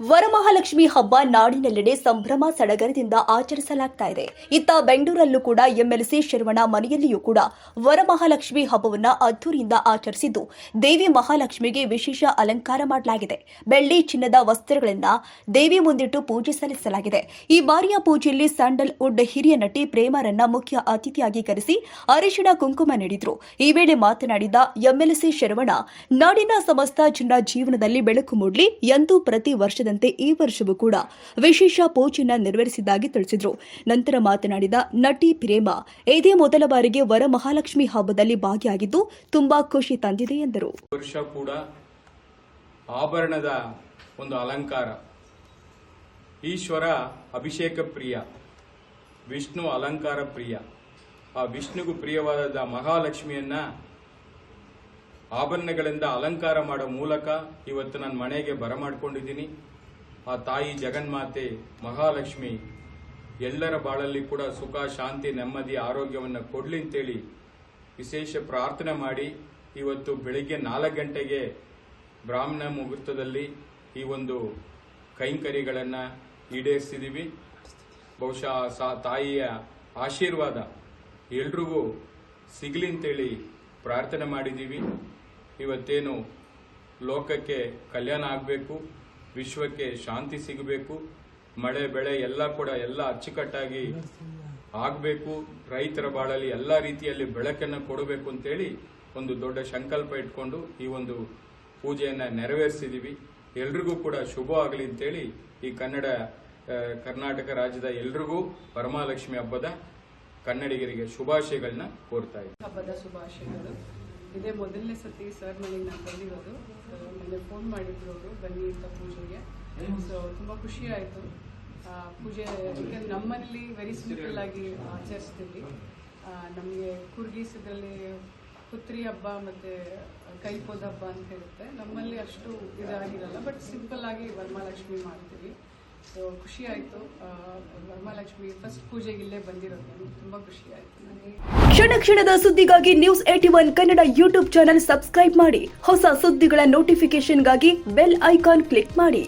ವರಮಹಾಲಕ್ಷ್ಮಿ ಹಬ್ಬ ನಾಡಿನೆಲ್ಲೆಡೆ ಸಂಭ್ರಮ ಸಡಗರದಿಂದ ಆಚರಿಸಲಾಗ್ತಾ ಇದೆ. ಇತ್ತ ಬೆಂಗಳೂರಲ್ಲೂ ಕೂಡ ಎಂಎಲ್ಸಿ ಶರವಣ ಮನೆಯಲ್ಲಿಯೂ ಕೂಡ ವರಮಹಾಲಕ್ಷ್ಮಿ ಹಬ್ಬವನ್ನು ಅದ್ದೂರಿಯಿಂದ ಆಚರಿಸಿದ್ದು, ದೇವಿ ಮಹಾಲಕ್ಷ್ಮಿಗೆ ವಿಶೇಷ ಅಲಂಕಾರ ಮಾಡಲಾಗಿದೆ. ಬೆಳ್ಳಿ ಚಿನ್ನದ ವಸ್ತ್ರಗಳಿಂದ ದೇವಿ ಮುಂದಿಟ್ಟು ಪೂಜೆ ಸಲ್ಲಿಸಲಾಗಿದೆ. ಈ ಬಾರಿಯ ಪೂಜೆಯಲ್ಲಿ ಸ್ಯಾಂಡಲ್ ವುಡ್ ಹಿರಿಯ ನಟಿ ಪ್ರೇಮರನ್ನ ಮುಖ್ಯ ಅತಿಥಿಯಾಗಿ ಕರೆಸಿ ಅರಿಶಿಣ ಕುಂಕುಮ ನೀಡಿದ್ರು. ಈ ವೇಳೆ ಮಾತನಾಡಿದ ಎಂಎಲ್ಸಿ ಶರವಣ, ನಾಡಿನ ಸಮಸ್ತ ಜನರ ಜೀವನದಲ್ಲಿ ಬೆಳಕು ಮೂಡಲಿ, ಎಂದು ಪ್ರತಿ ವರ್ಷದಂತೆ ಈ ವರ್ಷವೂ ಕೂಡ ವಿಶೇಷ ಪೂಜೆಯನ್ನ ನೆರವೇರಿಸಿದ್ದಾಗಿ ತಿಳಿಸಿದರು. ನಂತರ ಮಾತನಾಡಿದ ನಟಿ ಪ್ರೇಮ, ಇದೇ ಮೊದಲ ಬಾರಿಗೆ ವರಮಹಾಲಕ್ಷ್ಮಿ ಹಬ್ಬದಲ್ಲಿ ಭಾಗಿಯಾಗಿದ್ದು ತುಂಬಾ ಖುಷಿ ತಂದಿದೆ ಎಂದರು. ವರ್ಷ ಕೂಡ ಆಭರಣದ ಒಂದು ಅಲಂಕಾರ. ಈಶ್ವರ ಅಭಿಷೇಕ ಪ್ರಿಯ, ವಿಷ್ಣು ಅಲಂಕಾರ ಪ್ರಿಯ. ಆ ವಿಷ್ಣುಗೂ ಪ್ರಿಯವಾದ ಮಹಾಲಕ್ಷ್ಮಿಯನ್ನ ಆಭರಣಗಳಿಂದ ಅಲಂಕಾರ ಮಾಡೋ ಮೂಲಕ ಇವತ್ತು ನನ್ನ ಮನೆಗೆ ಬರಮಾಡ್ಕೊಂಡಿದ್ದೀನಿ. ಆ ತಾಯಿ ಜಗನ್ಮಾತೆ, ಮಹಾಲಕ್ಷ್ಮಿ, ಎಲ್ಲರ ಬಾಳಲ್ಲಿ ಕೂಡ ಸುಖ, ಶಾಂತಿ, ನೆಮ್ಮದಿ, ಆರೋಗ್ಯವನ್ನು ಕೊಡಲಿ ಅಂತೇಳಿ ವಿಶೇಷ ಪ್ರಾರ್ಥನೆ ಮಾಡಿ ಇವತ್ತು ಬೆಳಿಗ್ಗೆ ನಾಲ್ಕು ಗಂಟೆಗೆ ಬ್ರಾಹ್ಮಣ ಮುಹೂರ್ತದಲ್ಲಿ ಈ ಒಂದು ಕೈಂಕರಿಗಳನ್ನು ಈಡೇರಿಸಿದ್ದೀವಿ ಬಹುಶಃ ಸಾ ತಾಯಿಯ ಆಶೀರ್ವಾದ ಎಲ್ರಿಗೂ ಸಿಗಲಿ ಅಂತೇಳಿ ಪ್ರಾರ್ಥನೆ ಮಾಡಿದ್ದೀವಿ ಇವತ್ತೇನು ಲೋಕಕ್ಕೆ ಕಲ್ಯಾಣ ಆಗಬೇಕು, ವಿಶ್ವಕ್ಕೆ ಶಾಂತಿ ಸಿಗಬೇಕು, ಮಳೆ, ಬೆಳೆ ಎಲ್ಲ ಕೂಡ ಎಲ್ಲ ಅಚ್ಚುಕಟ್ಟಾಗಿ ಆಗಬೇಕು, ರೈತರ ಬಾಳಲ್ಲಿ ಎಲ್ಲ ರೀತಿಯಲ್ಲಿ ಬೆಳಕನ್ನು ಕೊಡಬೇಕು ಅಂತೇಳಿ ಒಂದು ದೊಡ್ಡ ಸಂಕಲ್ಪ ಇಟ್ಕೊಂಡು ಈ ಒಂದು ಪೂಜೆಯನ್ನು ನೆರವೇರಿಸಿದ್ದೀವಿ ಎಲ್ರಿಗೂ ಕೂಡ ಶುಭ ಆಗಲಿ ಅಂತೇಳಿ ಈ ಕನ್ನಡ ಕರ್ನಾಟಕ ರಾಜ್ಯದ ಎಲ್ರಿಗೂ ಪರಮಾಲಕ್ಷ್ಮಿ ಹಬ್ಬದ ಕನ್ನಡಿಗರಿಗೆ ಶುಭಾಶಯಗಳನ್ನ ಕೋರ್ತಾ ಇದ್ದೀನಿ. ಹಬ್ಬದ ಶುಭಾಶಯಗಳು. ಇದೇ ಮೊದಲನೇ ಸತಿ ಸರ್ ನನಗೆ ನಾನು ಬಂದಿರೋದು. ಮೊನ್ನೆ ಫೋನ್ ಮಾಡಿದ್ರು ಅವರು, ಬನ್ನಿ ಅಂತ ಪೂಜೆಗೆ. ಸೊ ತುಂಬ ಖುಷಿ ಆಯಿತು. ಪೂಜೆ ಯಾಕಂದ್ರೆ ನಮ್ಮಲ್ಲಿ ವೆರಿ ಸಿಂಪಲ್ ಆಗಿ ಆಚರಿಸ್ತೀವಿ. ನಮಗೆ ಕುರ್ಗೀಸದಲ್ಲಿ ಪುತ್ರಿ ಹಬ್ಬ ಮತ್ತು ಕೈಪೋದ ಹಬ್ಬ ಅಂತ ಹೇಳುತ್ತೆ ನಮ್ಮಲ್ಲಿ ಅಷ್ಟು ಇದಾಗಿರಲ್ಲ ಬಟ್ ಸಿಂಪಲ್ ಆಗಿ ವರಮಹಾಲಕ್ಷ್ಮಿ ಮಾಡ್ತೀವಿ. ಸೊ ಖುಷಿ ಆಯಿತು ವರಮಹಾಲಕ್ಷ್ಮಿ ಫಸ್ಟ್ ಪೂಜೆಗೆ ಇಲ್ಲೇ ಬಂದಿರೋದು ತುಂಬ ಖುಷಿ ಆಯಿತು ಕ್ಷಣ ಕ್ಷಣದ ಸುದ್ದಿಗಾಗಿ news eighty one Kannada YouTube channel subscribe ಮಾಡಿ. ಹೊಸ ಸುದ್ದಿಗಳ ನೋಟಿಫಿಕೇಶನ್ಗಾಗಿ ಬೆಲ್ ಐಕಾನ್ ಕ್ಲಿಕ್ ಮಾಡಿ.